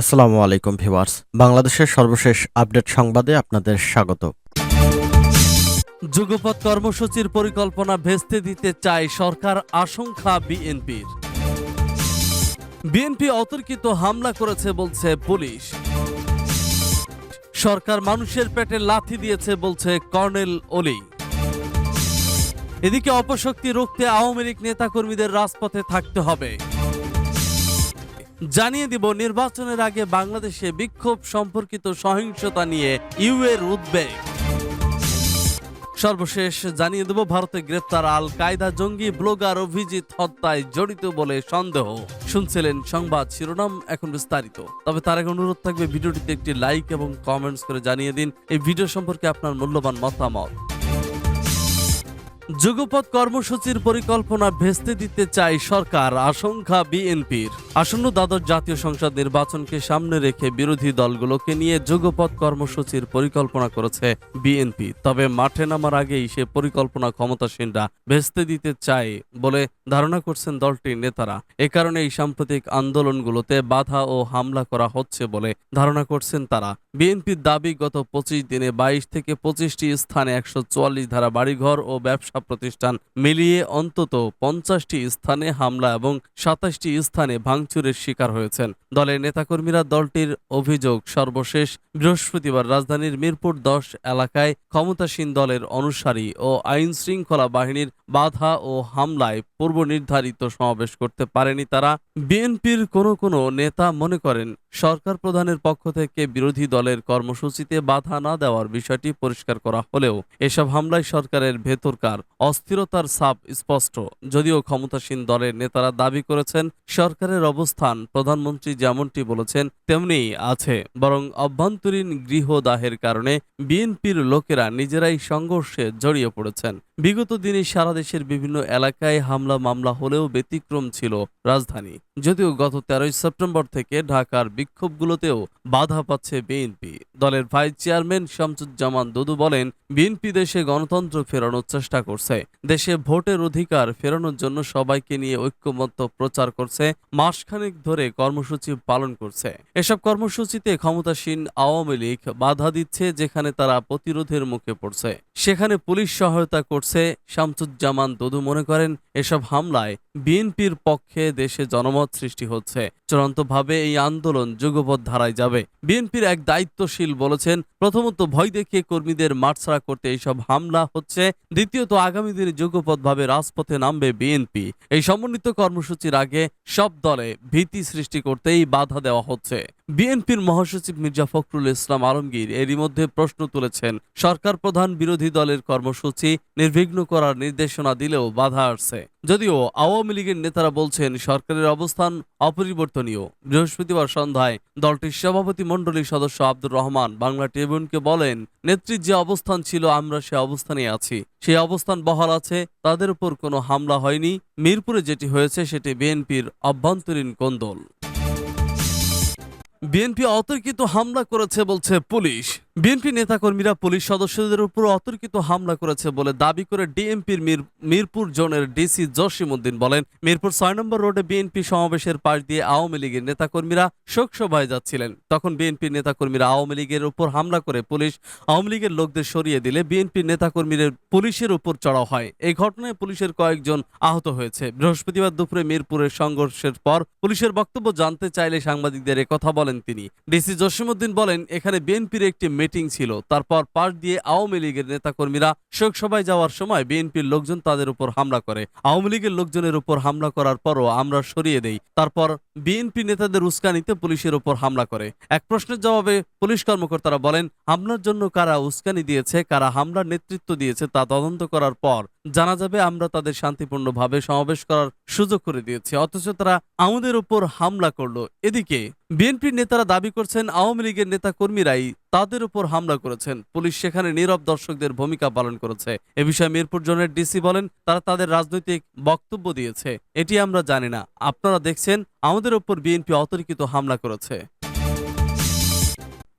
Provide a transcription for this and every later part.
আসসালামু আলাইকুম ভিউয়ার্স। বাংলাদেশের সর্বশেষ আপডেট সংবাদে আপনাদের স্বাগত। যুগপৎ কর্মসূচির পরিকল্পনা ভেস্তে দিতে চায় সরকার আশঙ্কা বিএনপির। বিএনপি অতর্কিত হামলা করেছে বলছে পুলিশ। সরকার মানুষের পেটে লাথি দিয়েছে বলছে কর্নেল ওলি এদিকে অপশক্তি রুখতে আওয়ামী লীগ নেতাকর্মীদের রাজপথে থাকতে হবে। জানিয়ে দিব, নির্বাচনের আগে বাংলাদেশে বিক্ষোভ সম্পর্কিত সহিংসতা নিয়ে ইউ এর উদ্বেগ। সর্বশেষ জানিয়ে দেব, ভারতে গ্রেপ্তার আল কায়দা জঙ্গি ব্লগার অভিজিৎ হত্যায় জড়িত বলে সন্দেহ। শুনছিলেন সংবাদ শিরোনাম এখন বিস্তারিত। তবে তার আগে অনুরোধ থাকবে, ভিডিওটিতে একটি লাইক এবং কমেন্টস করে জানিয়ে দিন। এই ভিডিও সম্পর্কে আপনার মূল্যবান মতামত। যুগপৎ কর্মসূচির পরিকল্পনা ভেস্তে দিতে চায় সরকার, আশঙ্কা বিএনপির। আসন্ন দ্বাদশ জাতীয় সংসদ নির্বাচনকে সামনে রেখে বিরোধী দলগুলোকে নিয়ে যুগপৎ কর্মসূচির পরিকল্পনা করেছে বিএনপি। তবে মাঠে নামার আগেই সে পরিকল্পনা ক্ষমতাসীনরা ভেস্তে দিতে চায় বলে ধারণা করছেন দলটির নেতারা। এ কারণে এই সাম্প্রতিক আন্দোলনগুলোতে বাধা ও হামলা করা হচ্ছে বলে ধারণা করছেন তারা। বিএনপির দাবি, গত পঁচিশ দিনে বাইশ থেকে পঁচিশটি স্থানে একশো চুয়াল্লিশ ধারা বাড়িঘর ও ব্যবসা প্রতিষ্ঠান মিলিয়ে অন্তত পঞ্চাশটি স্থানে হামলা এবং সাতাশটি স্থানে ভাঙচুরের শিকার হয়েছেন। দলের নেতাকর্মীরা দলটির অভিযোগ, সর্বশেষ বৃহস্পতিবার রাজধানীর মিরপুর দশ এলাকায় ক্ষমতাসীন দলের অনুসারী ও আইন শৃঙ্খলা বাহিনীর বাধা ও হামলায় পূর্ব নির্ধারিত সমাবেশ করতে পারেনি তারা। বিএনপির কোনো কোনো নেতা মনে করেন সরকার প্রধানের পক্ষ থেকে বিরোধী দলের কর্মসূচিতে বাধা না দেওয়ার বিষয়টি পরিষ্কার করা হলেও এসব হামলায় সরকারের ভেতরকার অস্থিরতার ছাপ স্পষ্ট। যদিও ক্ষমতাসীন দলের নেতারা দাবি করেছেন, সরকারের অবস্থান প্রধানমন্ত্রী যেমনটি বলেছেন, তেমনি আছে। বরং অভ্যন্তরীণ গৃহদাহের কারণে বিএনপির লোকেরা নিজেরাই সংঘর্ষে জড়িয়ে পড়েছেন। বিগত দিনে সারা দেশের বিভিন্ন এলাকায় হামলা মামলা হলেও ব্যতিক্রম ছিল রাজধানী। যদিও গত তেরোই সেপ্টেম্বর থেকে ঢাকার বিক্ষোভগুলোতেও বাধা পাচ্ছে বিএনপি। দলের ভাইস চেয়ারম্যান শামসুজ্জামান দুদু বলেন, বিএনপি দেশে গণতন্ত্র ফেরানোর চেষ্টা করছে। দেশে ভোটের অধিকার ফেরানোর জন্য সবাইকে নিয়ে ঐক্যমত্য প্রচার করছে, মাসখানেক ধরে কর্মসূচি পালন করছে। এসব কর্মসূচিতে ক্ষমতাসীন আওয়ামী লীগ বাধা দিচ্ছে, যেখানে তারা প্রতিরোধের মুখে পড়ছে। সেখানে পুলিশ সহায়তা করছে শামসুজ্জামান দুদু মনে করেন এসব হামলায় বিএনপির পক্ষে দেশে জনমত সৃষ্টি হচ্ছে। চূড়ান্তভাবে এই আন্দোলন যুগপৎ ধারায় যাবে। বিএনপির এক দায়িত্বশীল বলেছেন, প্রথমত ভয় দেখিয়ে কর্মীদের মাঠছাড়া করতে এইসব হামলা হচ্ছে, দ্বিতীয়ত আগামী দিনে যুগপৎভাবে রাজপথে নামবে বিএনপি। এই সমন্বিত কর্মসূচির আগে সব দলে ভীতি সৃষ্টি করতেই বাধা দেওয়া হচ্ছে। বিএনপির মহাসচিব মির্জা ফখরুল ইসলাম আলমগীর এরই মধ্যে প্রশ্ন তুলেছেন, সরকার প্রধান বিরোধী দলের কর্মসূচি নির্বিঘ্ন করার নির্দেশনা দিলেও বাধা আসছে। যদিও আওয়ামী লীগের নেতারা বলছেন, সরকারের অবস্থান অপরিবর্তনীয় বৃহস্পতিবার সন্ধ্যায় দলটির সভাপতি মণ্ডলীর সদস্য আব্দুর রহমান বাংলা ট্রিবিউনকে বলেন, নেত্রীর যে অবস্থান ছিল, আমরা সে অবস্থানে আছি। সেই অবস্থান বহাল আছে, তাদের উপর কোনো হামলা হয়নি। মিরপুরে যেটি হয়েছে, সেটি বিএনপির অভ্যন্তরীণ কোন্দল বিএনপি অতর্কিত হামলা করেছে বলছে পুলিশ। বিএনপি নেতাকর্মীরা পুলিশ সদস্যদের উপর অতর্কিত হামলা করেছে বলে দাবি করে ডিএমপির মিরপুর জোনের ডিসি জসিমউদ্দিন বলেন, মিরপুর ছয় নম্বর রোডে বিএনপি সমাবেশের পাশ দিয়ে আওয়ামী লীগের নেতাকর্মীরা শোকসভায় যাচ্ছিলেন। তখন বিএনপির নেতাকর্মীরা আওয়ামী লীগের উপর হামলা করে পুলিশ আওয়ামী লীগের লোকদের সরিয়ে দিলে বিএনপির নেতাকর্মীদের পুলিশের উপর চড়াও হয়। এই ঘটনায় পুলিশের কয়েকজন আহত হয়েছে। বৃহস্পতিবার দুপুরে মিরপুরের সংঘর্ষের পর পুলিশের বক্তব্য জানতে চাইলে সাংবাদিকদের কথা বলেন তিনি। ডিসি জসিমউদ্দিন বলেন, এখানে বিএনপির একটি মিটিং ছিল। তারপর পাশ দিয়ে আওয়ামী লীগের নেতাকর্মীরা শোকসভায় যাওয়ার সময় বিএনপির লোকজন তাদের উপর হামলা করে। আওয়ামী লীগের লোকজনের উপর হামলা করার পরও আমরা সরিয়ে দেই। তারপর বিএনপি নেতাদের উস্কানিতে পুলিশের উপর হামলা করে। এক প্রশ্নের জবাবে পুলিশ কর্মকর্তারা বলেন হামলার জন্য কারা উস্কানি দিয়েছে, কারা হামলার নেতৃত্ব দিয়েছে তা তদন্ত করার পর জানা যাবে আমরা তাদের শান্তিপূর্ণভাবে সমাবেশ করার সুযোগ করে দিয়েছি। অথচ তারা আমাদের উপর হামলা করল। এদিকে, বিএনপির নেতারা দাবি করছেন আওয়ামী লীগের নেতা কর্মীরাই তাদের উপর হামলা করেছেন। পুলিশ সেখানে নীরব দর্শকদের ভূমিকা পালন করেছে। এ বিষয়ে মিরপুর জোনের ডিসি বলেন, তারা তাদের রাজনৈতিক বক্তব্য দিয়েছে। এটি আমরা জানি না। আপনারা দেখছেন, আমাদের উপর বিএনপি অতর্কিত হামলা করেছে।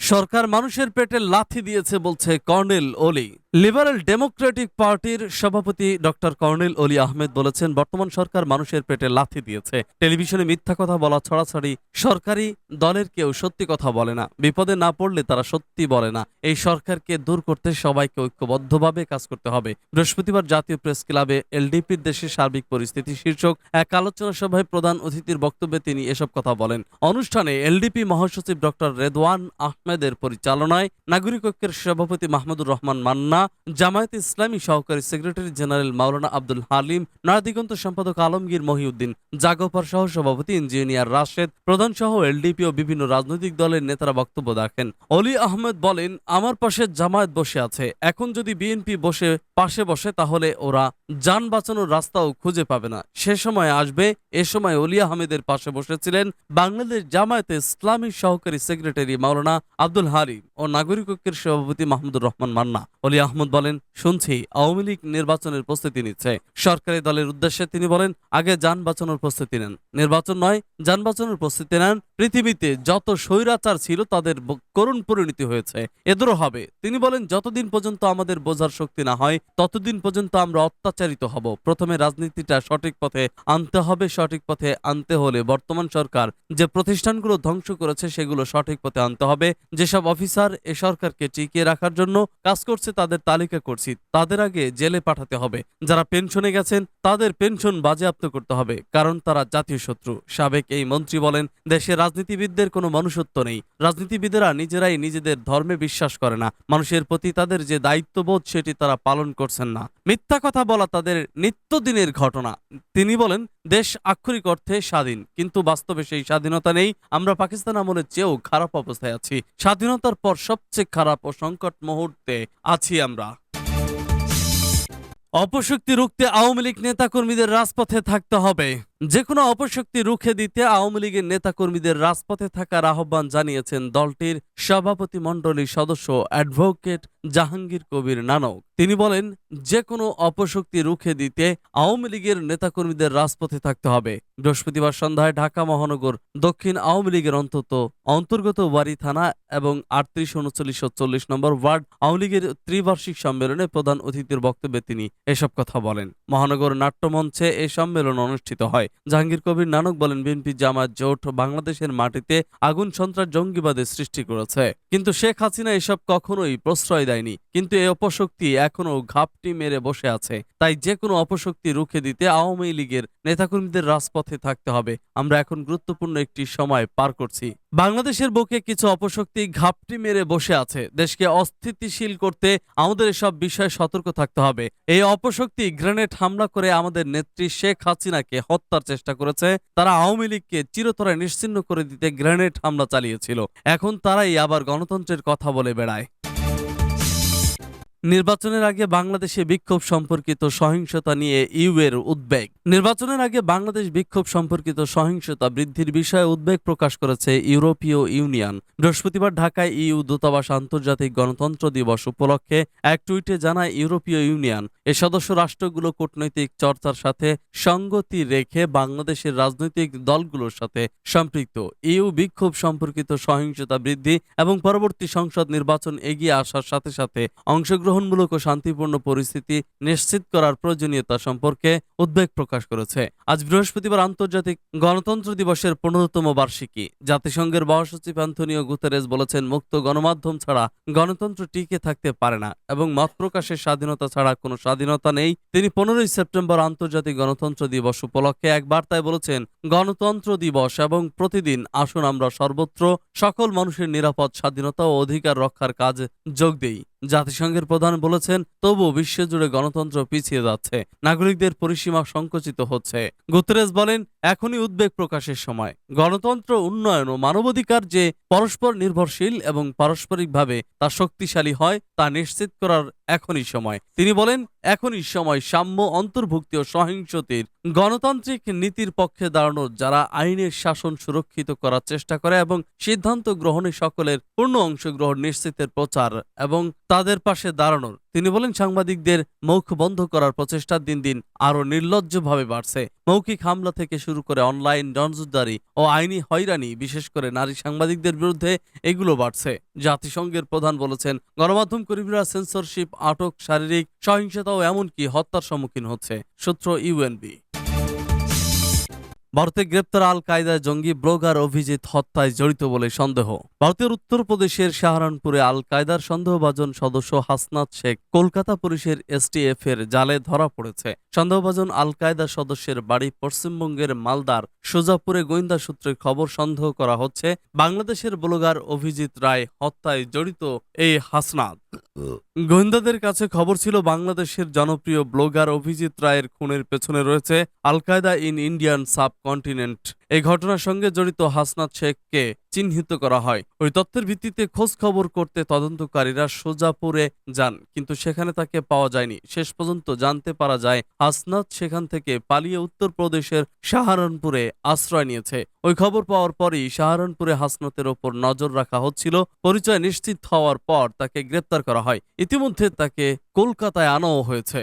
সরকার মানুষের পেটে লাথি দিয়েছে বলছে কর্নেল ওলি। লিবারেল ডেমোক্রেটিক পার্টির সভাপতি ডক্টর কর্নেল অলি আহমেদ বলেছেন, বর্তমান সরকার মানুষের পেটে লাথি দিয়েছে। টেলিভিশনে মিথ্যা কথা বলা ছড়াছড়ি, সরকারি দলের কেউ সত্যি কথা বলে না। বিপদে না পড়লে তারা সত্যি বলে না। এই সরকারকে দূর করতে সবাইকে ঐক্যবদ্ধভাবে কাজ করতে হবে। বৃহস্পতিবার জাতীয় প্রেস ক্লাবে এলডিপির দেশের সার্বিক পরিস্থিতি শীর্ষক এক আলোচনা সভায় প্রধান অতিথির বক্তব্যে তিনি এসব কথা বলেন। অনুষ্ঠানে এলডিপি মহাসচিব ডক্টর রেদওয়ান আহমেদের পরিচালনায় নাগরিক ঐক্যের সভাপতি মাহমুদুর রহমান মান্না জামায়াত ইসলামী সহকারী সেক্রেটারি জেনারেল মাওলানা আব্দুল হালিম, নয়াদিগন্ত সম্পাদক আলমগীর মহিউদ্দিন, জাগোপার সহ সভাপতি ইঞ্জিনিয়ার রাশেদ প্রধান সহ এলডিপি ও বিভিন্ন রাজনৈতিক দলের নেতারা বক্তব্য রাখেন। অলি আহমেদ বলেন, আমার পাশে জামায়াত বসে আছে। এখন যদি বিএনপি বসে, পাশে বসে, তাহলে ওরা যান বাঁচানোর রাস্তাও খুঁজে পাবে না। সে সময় আসবে। এ সময় অলি আহমেদের পাশে বসেছিলেন বাংলাদেশ জামায়াতে ইসলামী সহকারী সেক্রেটারি মাওলানা আব্দুল হারিম ও নাগরিক ঐক্যের সভাপতি মাহমুদুর রহমান মান্না। অলি আহমদ বলেন, শুনছি, আওয়ামী লীগ নির্বাচনের প্রস্তুতি নিচ্ছে। সরকারি দলের উদ্দেশ্যে তিনি বলেন, আগে যান বাঁচানোর প্রস্তুতি নেন। নির্বাচন নয়, যান বাঁচানোর প্রস্তুতি নেন। পৃথিবীতে যত স্বৈরাচার ছিল, তাদের করুণ পরিণতি হয়েছে। এদেরও হবে। তিনি বলেন, যতদিন পর্যন্ত আমাদের বোঝার শক্তি না হয়, ততদিন পর্যন্ত আমরা অত্যাচারিত হব। প্রথমে রাজনীতিটা সঠিক পথে আনতে হবে, সঠিক পথে আনতে হলে বর্তমান সরকার যে প্রতিষ্ঠানগুলো ধ্বংস করেছে, সেগুলো সঠিক পথে আনতে হবে। যেসব অফিসার এ সরকারকে টিকিয়ে রাখার জন্য কাজ করছে, তাদের তালিকা করছি, তাদের আগে জেলে পাঠাতে হবে। যারা পেনশনে গেছেন, তাদের পেনশন বাজেয়াপ্ত করতে হবে, কারণ তারা জাতীয় শত্রু। সাবেক এই মন্ত্রী বলেন, দেশে রাজনীতিবিদদের কোনো মনুষ্যত্ব নেই। রাজনীতিবিদেরা নিজেরাই নিজেদের ধর্মে বিশ্বাস করে না। মানুষের প্রতি তাদের যে দায়িত্ববোধ, সেটি তারা পালন করছেন না। মিথ্যা কথা বলা তাদের নিত্যদিনের ঘটনা। তিনি বলেন দেশ আক্ষরিক অর্থে স্বাধীন, কিন্তু বাস্তবে সেই স্বাধীনতা নেই। আমরা পাকিস্তান আমলের চেয়েও খারাপ অবস্থায় আছি। স্বাধীনতার পর সবচেয়ে খারাপ ও সংকট মুহূর্তে আছি আমরা। অপশক্তি রুখতে আওয়ামী লীগ নেতাকর্মীদের রাজপথে থাকতে হবে। যে কোনো অপশক্তি রুখে দিতে আওয়ামী লীগের নেতাকর্মীদের রাজপথে থাকার আহ্বান জানিয়েছেন দলটির সভাপতি মণ্ডলীর সদস্য অ্যাডভোকেট জাহাঙ্গীর কবির নানক। তিনি বলেন যে কোনো অপশক্তি রুখে দিতে আওয়ামী লীগের নেতাকর্মীদের রাজপথে থাকতে হবে। বৃহস্পতিবার সন্ধ্যায় ঢাকা মহানগর দক্ষিণ আওয়ামী লীগের অন্তত অন্তর্গত ওয়ারি থানা এবং আটত্রিশ উনচল্লিশ চল্লিশ নম্বর ওয়ার্ড আওয়ামী লীগের ত্রিবার্ষিক সম্মেলনে প্রধান অতিথির বক্তব্যে তিনি এসব কথা বলেন। মহানগর নাট্যমঞ্চে এ সম্মেলন অনুষ্ঠিত হয়। জাহাঙ্গীর কবির নানক বলেন, বিএনপি জামাত জোট বাংলাদেশের মাটিতে আগুন, সন্ত্রাস, জঙ্গিবাদের সৃষ্টি করেছে। কিন্তু শেখ হাসিনা এসব কখনোই প্রশ্রয় দেয়নি। কিন্তু এই অপশক্তি এখনও ঘাপটি মেরে বসে আছে। তাই যে কোনো অপশক্তি রুখে দিতে আওয়ামী লীগের নেতাকর্মীদের রাজপথে থাকতে হবে। আমরা এখন গুরুত্বপূর্ণ একটি সময় পার করছি। বাংলাদেশের বুকে কিছু অপশক্তি ঘাপটি মেরে বসে আছে। দেশকে অস্থিতিশীল করতে আমাদের এসব বিষয়ে সতর্ক থাকতে হবে। এই অপশক্তি গ্রেনেড হামলা করে আমাদের নেত্রী শেখ হাসিনাকে হত্যার চেষ্টা করেছে, তারা আওয়ামী লীগকে চিরতরে নিশ্চিন্ন করে দিতে গ্রেনেড হামলা চালিয়েছিল। এখন তারাই আবার গণতন্ত্রের কথা বলে বেড়ায়। নির্বাচনের আগে বাংলাদেশে বিক্ষোভ সম্পর্কিত সহিংসতা নিয়ে ইউ এর উদ্বেগ। নির্বাচনের আগে বাংলাদেশ বিক্ষোভ সম্পর্কিত সহিংসতা বৃদ্ধির বিষয়ে উদ্বেগ প্রকাশ করেছে ইউরোপীয় ইউনিয়ন। বৃহস্পতিবার ঢাকায় ইউ দূতাবাস আন্তর্জাতিক গণতন্ত্র দিবস উপলক্ষে এক টুইটে জানায় ইউরোপীয় ইউনিয়ন, এ সদস্য রাষ্ট্রগুলো কূটনৈতিক চর্চার সাথে সঙ্গতি রেখে বাংলাদেশের রাজনৈতিক দলগুলোর সাথে সম্পৃক্ত। ইউ বিক্ষোভ সম্পর্কিত সহিংসতা বৃদ্ধি এবং পরবর্তী সংসদ নির্বাচন এগিয়ে আসার সাথে সাথে অংশগ্রহণমূলক ও শান্তিপূর্ণ পরিস্থিতি নিশ্চিত করার প্রয়োজনীয়তা সম্পর্কে উদ্বেগ প্রকাশ করেছে। আজ বৃহস্পতিবার আন্তর্জাতিক গণতন্ত্র দিবসের পনেরোতম বার্ষিকী। জাতিসংঘের মহাসচিব অ্যান্থনিও গুতেরেস বলেছেন, মুক্ত গণমাধ্যম ছাড়া গণতন্ত্র টিকে থাকতে পারে না এবং মত প্রকাশের স্বাধীনতা ছাড়া কোনো স্বাধীনতা নেই। তিনি পনেরোই সেপ্টেম্বর আন্তর্জাতিক গণতন্ত্র দিবস উপলক্ষে এক বার্তায় বলেছেন, গণতন্ত্র দিবস এবং প্রতিদিন আসুন আমরা সর্বত্র সকল মানুষের নিরাপদ স্বাধীনতা ও অধিকার রক্ষার কাজ যোগ দেই। জাতিসংঘের প্রধান বলেছেন তবু বিশ্বজুড়ে গণতন্ত্র পিছিয়ে যাচ্ছে। নাগরিকদের পরিসীমা সংকুচিত হচ্ছে। গুতরেস বলেন এখনই উদ্বেগ প্রকাশের সময়। গণতন্ত্র, উন্নয়ন ও মানবাধিকার যে পরস্পর নির্ভরশীল এবং পারস্পরিকভাবে তা শক্তিশালী হয়, তা নিশ্চিত করার এখনই সময়। তিনি বলেন, এখনই সময় সাম্য, অন্তর্ভুক্তি ও সহিংসতির গণতান্ত্রিক নীতির পক্ষে দাঁড়ানোর যারা আইনের শাসন সুরক্ষিত করার চেষ্টা করে এবং সিদ্ধান্ত গ্রহণে সকলের পূর্ণ অংশগ্রহণ নিশ্চিতের প্রচার এবং তাদের পাশে দাঁড়ানোর তিনি বলেন, সাংবাদিকদের মুখ বন্ধ করার প্রচেষ্টা দিন দিন আরও নির্লজ্জভাবে বাড়ছে। মৌখিক হামলা থেকে শুরু করে অনলাইন নজরদারি ও আইনি হয়রানি, বিশেষ করে নারী সাংবাদিকদের বিরুদ্ধে এগুলো বাড়ছে। জাতিসংঘের প্রধান বলেছেন, গণমাধ্যম কর্মীরা সেন্সরশিপ আটক শারীরিক সহিংসতা ও এমনকি হত্যার সম্মুখীন হচ্ছে, সূত্র ইউএনবি। ভারতে গ্রেপ্তার আল কায়দায় জঙ্গি ব্লগার অভিজিৎ হত্যায় জড়িত বলে সন্দেহ। ভারতের উত্তরপ্রদেশের সাহারানপুরে আল কায়দার সন্দেহভাজন সদস্য হাসনাত শেখ কলকাতা পুলিশের এসটিএফ এর জালে ধরা পড়েছে। সন্দেহভাজন আল কায়দা সদস্যের বাড়ি পশ্চিমবঙ্গের মালদার সোজাপুরে গোয়েন্দা সূত্রে খবর সন্দেহ করা হচ্ছে, বাংলাদেশের ব্লগার অভিজিৎ রায় হত্যায় জড়িত এই হাসনাত। গোয়েন্দাদের কাছে খবর ছিল, বাংলাদেশের জনপ্রিয় ব্লগার অভিজিৎ রায়ের খুনের পেছনে রয়েছে আল কায়দা ইন ইন্ডিয়ান সাবকন্টিনেন্ট। এই ঘটনার সঙ্গে জড়িত হাসনাত শেখকে চিহ্নিত করা হয়। ওই তথ্যের ভিত্তিতে খোঁজ খবর করতে তদন্তকারীরা সোজাপুরে যান, কিন্তু সেখানে তাকে পাওয়া যায়নি। শেষ পর্যন্ত জানতে পারা যায়, হাসনাত সেখান থেকে পালিয়ে উত্তরপ্রদেশের সাহারানপুরে আশ্রয় নিয়েছে। ওই খবর পাওয়ার পরই সাহারানপুরে হাসনাতের ওপর নজর রাখা হচ্ছিল। পরিচয় নিশ্চিত হওয়ার পর তাকে গ্রেপ্তার করা হয়। ইতিমধ্যে তাকে কলকাতায় আনাও হয়েছে।